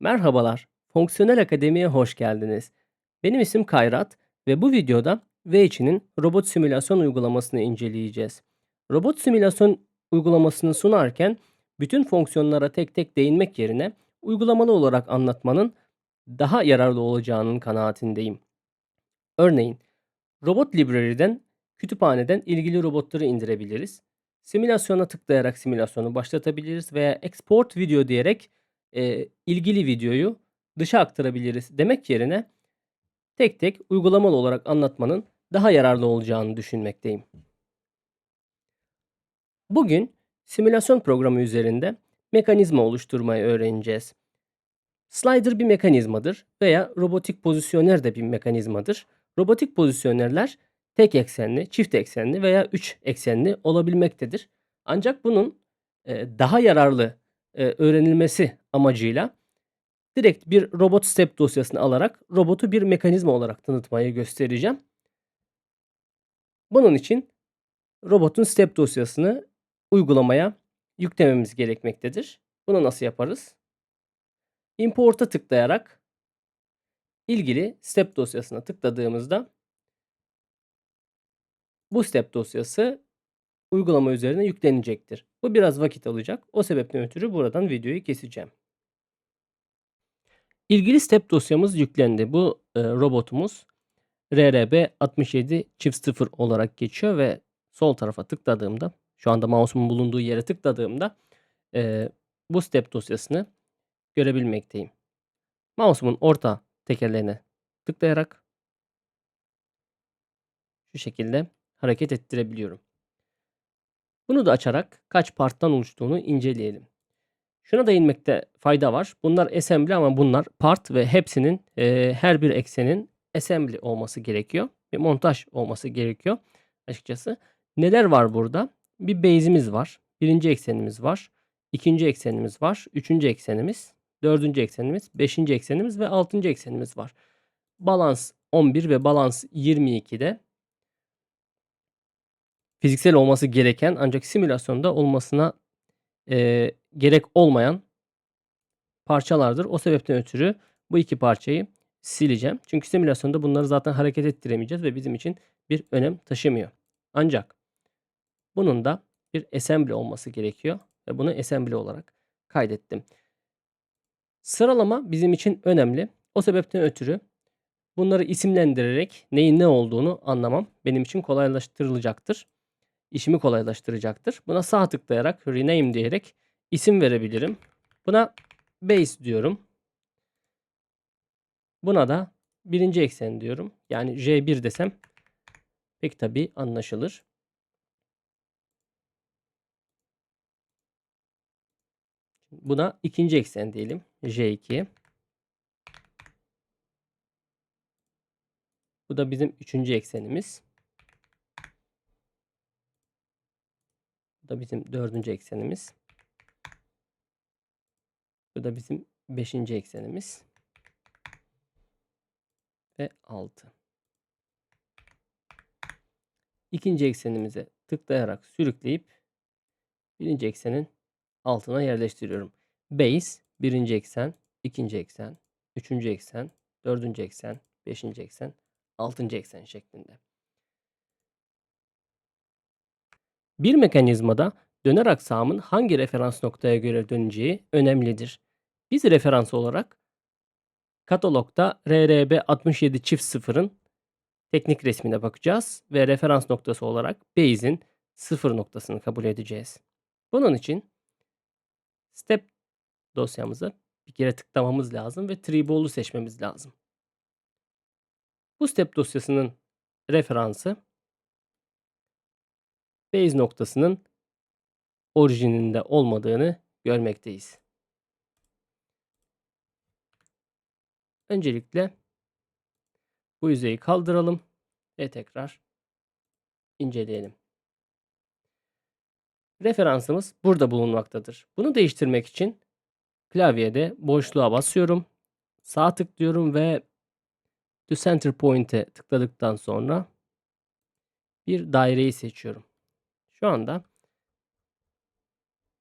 Merhabalar, Fonksiyonel Akademi'ye hoş geldiniz. Benim isim Kayrat ve bu videoda V2'nin robot simülasyon uygulamasını inceleyeceğiz. Robot simülasyon uygulamasını sunarken bütün fonksiyonlara tek tek değinmek yerine uygulamalı olarak anlatmanın daha yararlı olacağının kanaatindeyim. Örneğin, Robot Library'den, kütüphaneden ilgili robotları indirebiliriz. Simülasyona tıklayarak simülasyonu başlatabiliriz veya export video diyerek e, ilgili videoyu dışa aktarabiliriz demek yerine tek tek uygulamalı olarak anlatmanın daha yararlı olacağını düşünmekteyim. Bugün simülasyon programı üzerinde mekanizma oluşturmayı öğreneceğiz. Slider bir mekanizmadır veya robotik pozisyoner de bir mekanizmadır. Robotik pozisyonerler tek eksenli, çift eksenli veya üç eksenli olabilmektedir. Ancak bunun daha yararlı e, öğrenilmesi amacıyla direkt bir robot step dosyasını alarak robotu bir mekanizma olarak tanıtmayı göstereceğim. Bunun için robotun step dosyasını uygulamaya yüklememiz gerekmektedir. Bunu nasıl yaparız? Import'a tıklayarak ilgili step dosyasına tıkladığımızda bu step dosyası uygulama üzerine yüklenecektir. Bu biraz vakit alacak. O sebepten ötürü buradan videoyu keseceğim. İlgili step dosyamız yüklendi. Bu e, robotumuz RRB67 çift 0 olarak geçiyor ve sol tarafa tıkladığımda şu anda mouse'umun bulunduğu yere tıkladığımda e, bu step dosyasını görebilmekteyim. Mouse'umun orta tekerlerine tıklayarak şu şekilde hareket ettirebiliyorum. Bunu da açarak kaç parttan oluştuğunu inceleyelim. Şuna da inmekte fayda var. Bunlar assembly ama bunlar part ve hepsinin e, her bir eksenin assembly olması gerekiyor. Bir montaj olması gerekiyor açıkçası. Neler var burada? Bir base'imiz var. Birinci eksenimiz var. ikinci eksenimiz var. Üçüncü eksenimiz. Dördüncü eksenimiz. Beşinci eksenimiz ve altıncı eksenimiz var. Balans 11 ve balans 22'de fiziksel olması gereken ancak simülasyonda olmasına e, gerek olmayan parçalardır. O sebepten ötürü bu iki parçayı sileceğim. Çünkü simülasyonda bunları zaten hareket ettiremeyeceğiz ve bizim için bir önem taşımıyor. Ancak bunun da bir assembly olması gerekiyor ve bunu assembly olarak kaydettim. Sıralama bizim için önemli. O sebepten ötürü bunları isimlendirerek neyin ne olduğunu anlamam benim için kolaylaştırılacaktır işimi kolaylaştıracaktır. Buna sağ tıklayarak rename diyerek isim verebilirim. Buna base diyorum. Buna da birinci eksen diyorum. Yani J1 desem pek tabi anlaşılır. Buna ikinci eksen diyelim. J2. Bu da bizim üçüncü eksenimiz. Bu da bizim dördüncü eksenimiz. Bu da bizim beşinci eksenimiz. Ve altı. İkinci eksenimize tıklayarak sürükleyip birinci eksenin altına yerleştiriyorum. Base birinci eksen, ikinci eksen, üçüncü eksen, dördüncü eksen, beşinci eksen, altıncı eksen şeklinde. Bir mekanizmada döner aksamın hangi referans noktaya göre döneceği önemlidir. Biz referans olarak katalogda RRB67 çift sıfırın teknik resmine bakacağız ve referans noktası olarak base'in sıfır noktasını kabul edeceğiz. Bunun için step dosyamızı bir kere tıklamamız lazım ve treeball'u seçmemiz lazım. Bu step dosyasının referansı base noktasının orijininde olmadığını görmekteyiz. Öncelikle bu yüzeyi kaldıralım ve tekrar inceleyelim. Referansımız burada bulunmaktadır. Bunu değiştirmek için klavyede boşluğa basıyorum. Sağ tıklıyorum ve To Center Point'e tıkladıktan sonra bir daireyi seçiyorum. Şu anda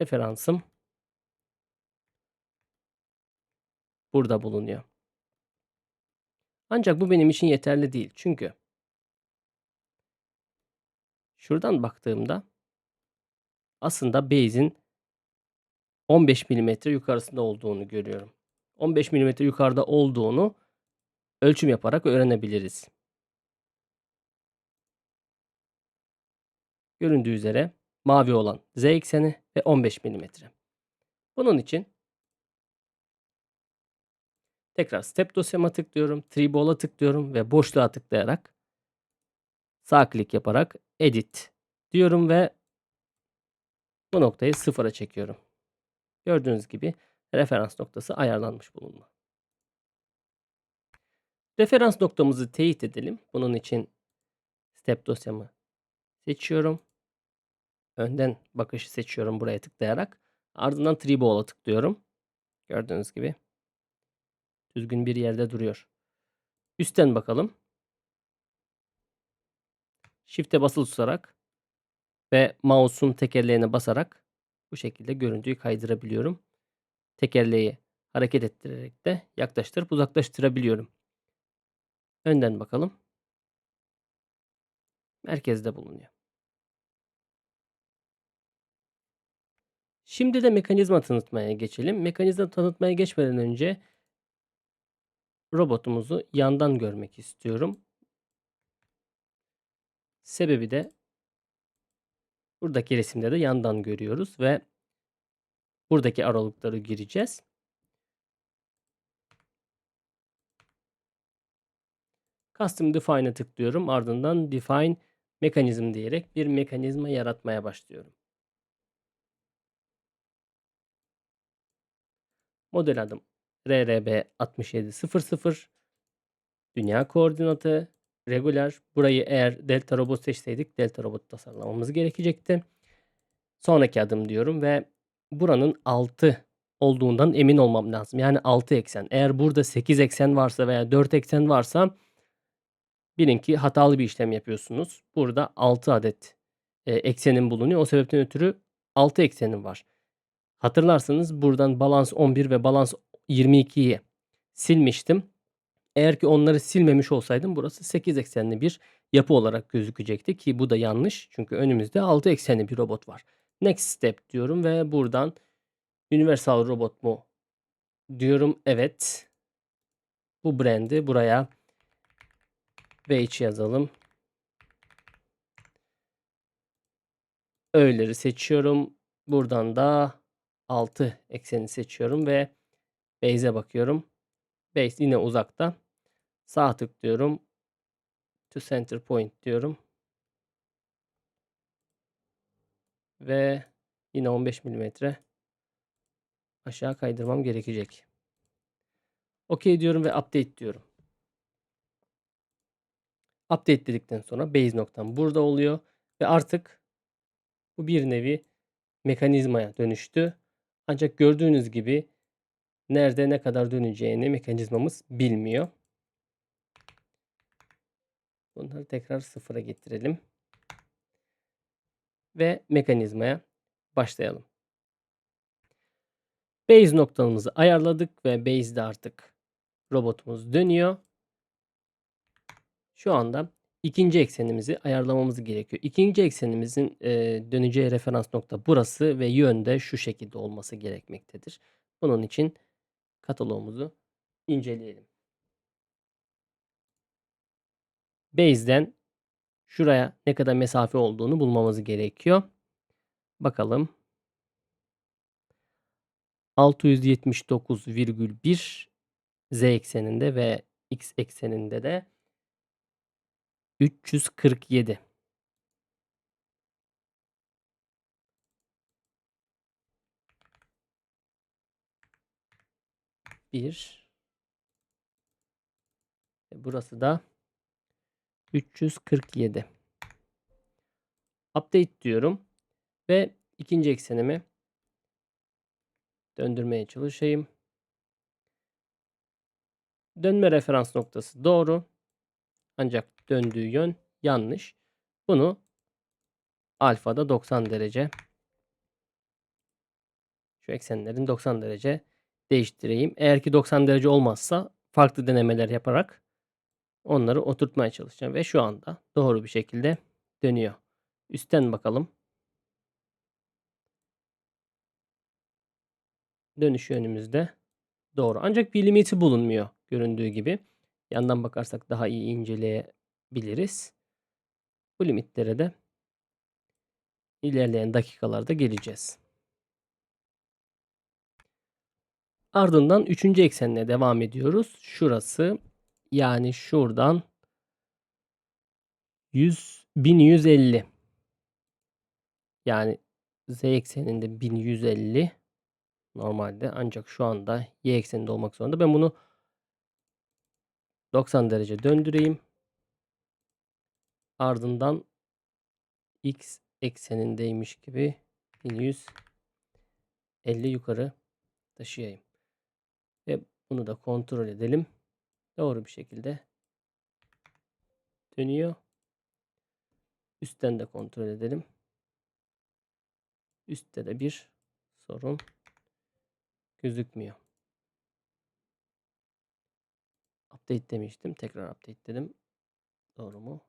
referansım burada bulunuyor. Ancak bu benim için yeterli değil. Çünkü şuradan baktığımda aslında base'in 15 mm yukarısında olduğunu görüyorum. 15 mm yukarıda olduğunu ölçüm yaparak öğrenebiliriz. Göründüğü üzere mavi olan z ekseni ve 15 mm. Bunun için tekrar step dosyama tıklıyorum, Treeball'a tıklıyorum ve boşluğa tıklayarak sağ klik yaparak edit diyorum ve bu noktayı sıfıra çekiyorum. Gördüğünüz gibi referans noktası ayarlanmış bulunma. Referans noktamızı teyit edelim. Bunun için step dosyamı seçiyorum. Önden bakışı seçiyorum buraya tıklayarak. Ardından Treeball'a tıklıyorum. Gördüğünüz gibi düzgün bir yerde duruyor. Üstten bakalım. Shift'e basılı tutarak ve mouse'un tekerleğine basarak bu şekilde görüntüyü kaydırabiliyorum. Tekerleği hareket ettirerek de yaklaştırıp uzaklaştırabiliyorum. Önden bakalım. Merkezde bulunuyor. Şimdi de mekanizma tanıtmaya geçelim. Mekanizma tanıtmaya geçmeden önce robotumuzu yandan görmek istiyorum. Sebebi de buradaki resimde de yandan görüyoruz ve buradaki aralıkları gireceğiz. Custom Define'a tıklıyorum. Ardından Define Mechanism diyerek bir mekanizma yaratmaya başlıyorum. Model adım RRB 6700 Dünya koordinatı regular. Burayı eğer delta robot seçseydik delta robot tasarlamamız gerekecekti. Sonraki adım diyorum ve buranın 6 olduğundan emin olmam lazım. Yani 6 eksen. Eğer burada 8 eksen varsa veya 4 eksen varsa bilin ki hatalı bir işlem yapıyorsunuz. Burada 6 adet e, eksenin bulunuyor. O sebepten ötürü 6 eksenim var. Hatırlarsanız buradan balans 11 ve balans 22'yi silmiştim. Eğer ki onları silmemiş olsaydım burası 8 eksenli bir yapı olarak gözükecekti ki bu da yanlış. Çünkü önümüzde 6 eksenli bir robot var. Next step diyorum ve buradan Universal Robot mu diyorum. Evet. Bu brand'i buraya V3 yazalım. Öğeleri seçiyorum. Buradan da 6 ekseni seçiyorum ve Base'e bakıyorum. Base yine uzakta. Sağ tıklıyorum. To center point diyorum. Ve yine 15 mm aşağı kaydırmam gerekecek. OK diyorum ve update diyorum. Update dedikten sonra base noktam burada oluyor ve artık bu bir nevi mekanizmaya dönüştü. Ancak gördüğünüz gibi nerede ne kadar döneceğini mekanizmamız bilmiyor. Bunları tekrar sıfıra getirelim. Ve mekanizmaya başlayalım. Base noktamızı ayarladık ve base'de artık robotumuz dönüyor. Şu anda ikinci eksenimizi ayarlamamız gerekiyor. İkinci eksenimizin e, döneceği referans nokta burası ve yönde şu şekilde olması gerekmektedir. Bunun için kataloğumuzu inceleyelim. Base'den şuraya ne kadar mesafe olduğunu bulmamız gerekiyor. Bakalım. 679,1 z ekseninde ve x ekseninde de 347. Bir. Burası da 347. Update diyorum ve ikinci eksenimi döndürmeye çalışayım. Dönme referans noktası doğru. Ancak döndüğü yön yanlış. Bunu alfada 90 derece şu eksenlerin 90 derece değiştireyim. Eğer ki 90 derece olmazsa farklı denemeler yaparak onları oturtmaya çalışacağım ve şu anda doğru bir şekilde dönüyor. Üstten bakalım. Dönüşü önümüzde. Doğru. Ancak bir limiti bulunmuyor göründüğü gibi. Yandan bakarsak daha iyi inceleyebiliriz. Bu limitlere de ilerleyen dakikalarda geleceğiz. Ardından üçüncü eksenle devam ediyoruz. Şurası yani şuradan 100 1150 yani z ekseninde 1150 normalde ancak şu anda y ekseninde olmak zorunda. Ben bunu 90 derece döndüreyim. Ardından x eksenindeymiş gibi 1150 yukarı taşıyayım. Ve bunu da kontrol edelim. Doğru bir şekilde dönüyor. Üstten de kontrol edelim. Üstte de bir sorun gözükmüyor. Update demiştim. Tekrar update dedim. Doğru mu?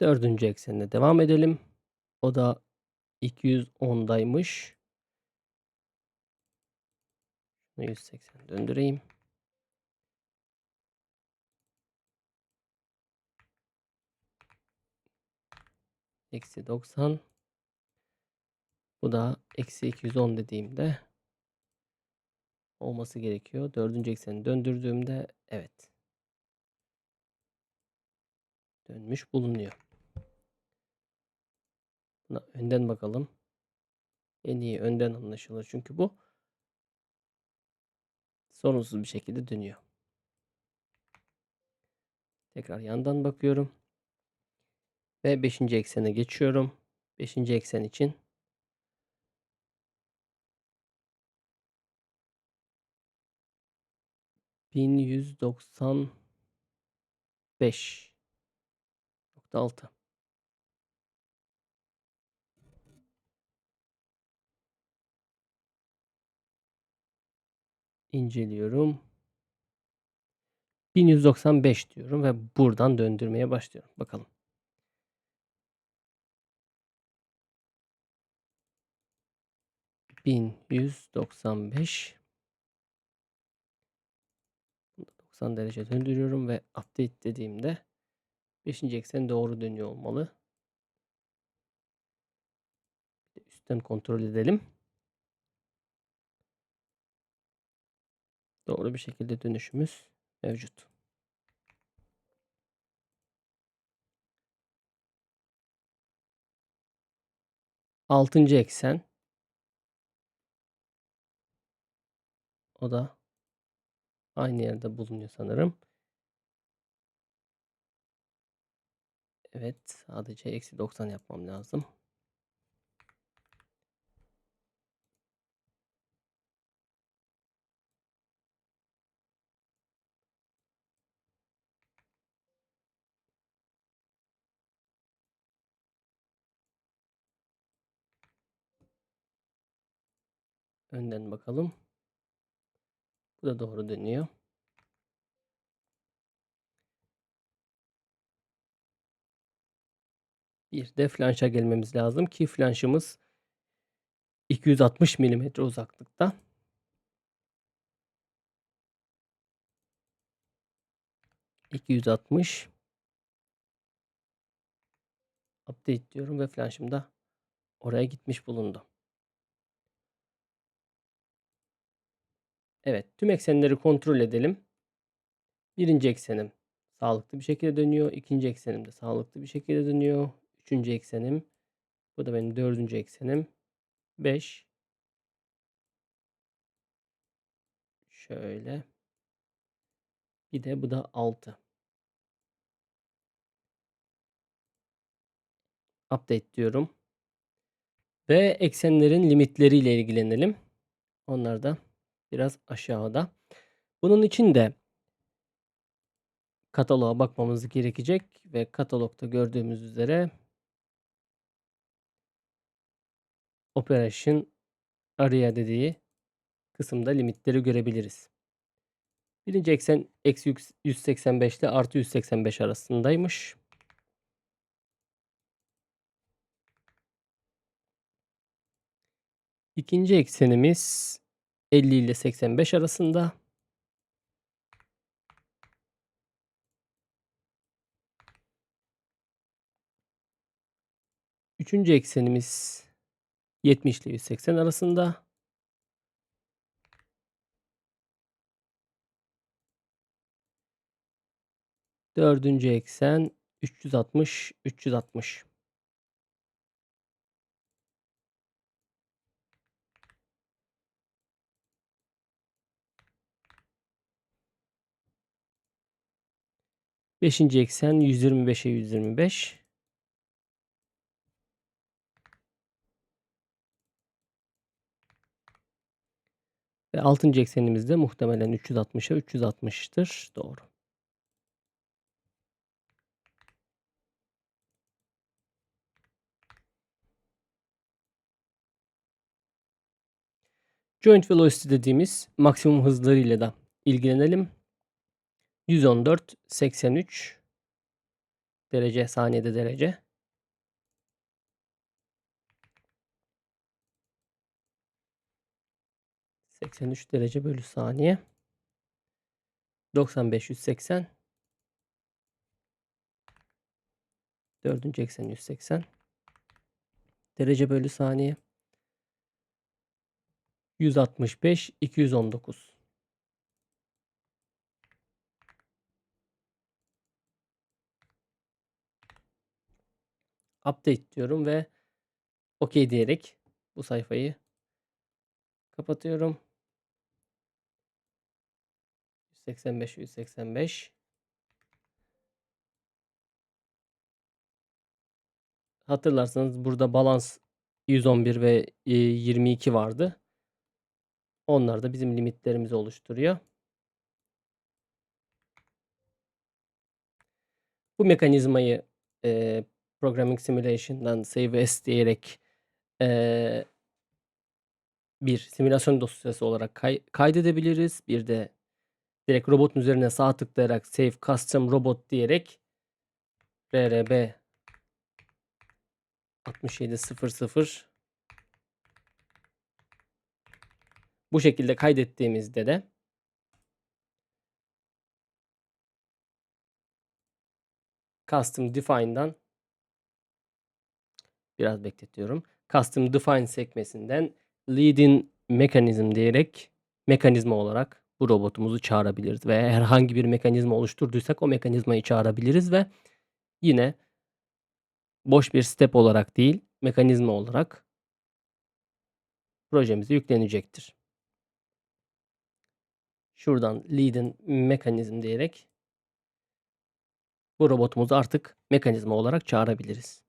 Dördüncü eksenle devam edelim. O da 210'daymış. 180 döndüreyim. Eksi 90. Bu da eksi 210 dediğimde olması gerekiyor. Dördüncü ekseni döndürdüğümde evet. Dönmüş bulunuyor. Önden bakalım. En iyi önden anlaşılır. Çünkü bu sorunsuz bir şekilde dönüyor. Tekrar yandan bakıyorum. Ve 5. eksene geçiyorum. 5. eksen için bin yüz doksan beş nokta altı. İnceliyorum. 1195 diyorum ve buradan döndürmeye başlıyorum. Bakalım. bin yüz doksan beş 90 derece döndürüyorum ve update dediğimde 5. eksen doğru dönüyor olmalı. Üstten kontrol edelim. Doğru bir şekilde dönüşümüz mevcut. Altıncı eksen. O da aynı yerde bulunuyor sanırım. Evet sadece eksi 90 yapmam lazım. Önden bakalım. Bu da doğru dönüyor. Bir de flanşa gelmemiz lazım ki flanşımız 260 mm uzaklıkta. ...260... ...update diyorum ve flanşım da... ...oraya gitmiş bulundu. Evet, tüm eksenleri kontrol edelim. Birinci eksenim sağlıklı bir şekilde dönüyor. İkinci eksenim de sağlıklı bir şekilde dönüyor. Üçüncü eksenim. Bu da benim dördüncü eksenim. 5. Şöyle. Bir de bu da 6. Update diyorum. Ve eksenlerin limitleriyle ilgilenelim. Onlar da biraz aşağıda. Bunun için de kataloğa bakmamız gerekecek ve katalogda gördüğümüz üzere Operation Area dediği kısımda limitleri görebiliriz. Birinci eksen eksi 185 ile artı 185 arasındaymış. İkinci eksenimiz 50 ile 85 arasında. Üçüncü eksenimiz 70 ile 180 arasında. Dördüncü eksen 360 360. Beşinci eksen 125'e 125. Ve altıncı eksenimiz de muhtemelen 360'a 360'tır. Doğru. Joint velocity dediğimiz maksimum hızlarıyla da ilgilenelim. 114 83 derece saniyede derece. Seksen üç derece bölü saniye. Doksan beş yüz seksen. Dördüncü eksen yüz seksen. Derece bölü saniye. 165 219 Update diyorum ve OK diyerek bu sayfayı kapatıyorum. 185 185 Hatırlarsanız burada balans 111 ve 22 vardı. Onlar da bizim limitlerimizi oluşturuyor. Bu mekanizmayı e, Programming Simulation'dan Save As diyerek e, bir simülasyon dosyası olarak kay kaydedebiliriz. Bir de direkt robotun üzerine sağ tıklayarak Save Custom Robot diyerek RRB 6700 Bu şekilde kaydettiğimizde de Custom Define'dan biraz bekletiyorum. Custom Define sekmesinden Leading Mechanism diyerek mekanizma olarak bu robotumuzu çağırabiliriz ve herhangi bir mekanizma oluşturduysak o mekanizmayı çağırabiliriz ve yine boş bir step olarak değil mekanizma olarak projemize yüklenecektir. Şuradan lead'in mekanizm diyerek bu robotumuzu artık mekanizma olarak çağırabiliriz.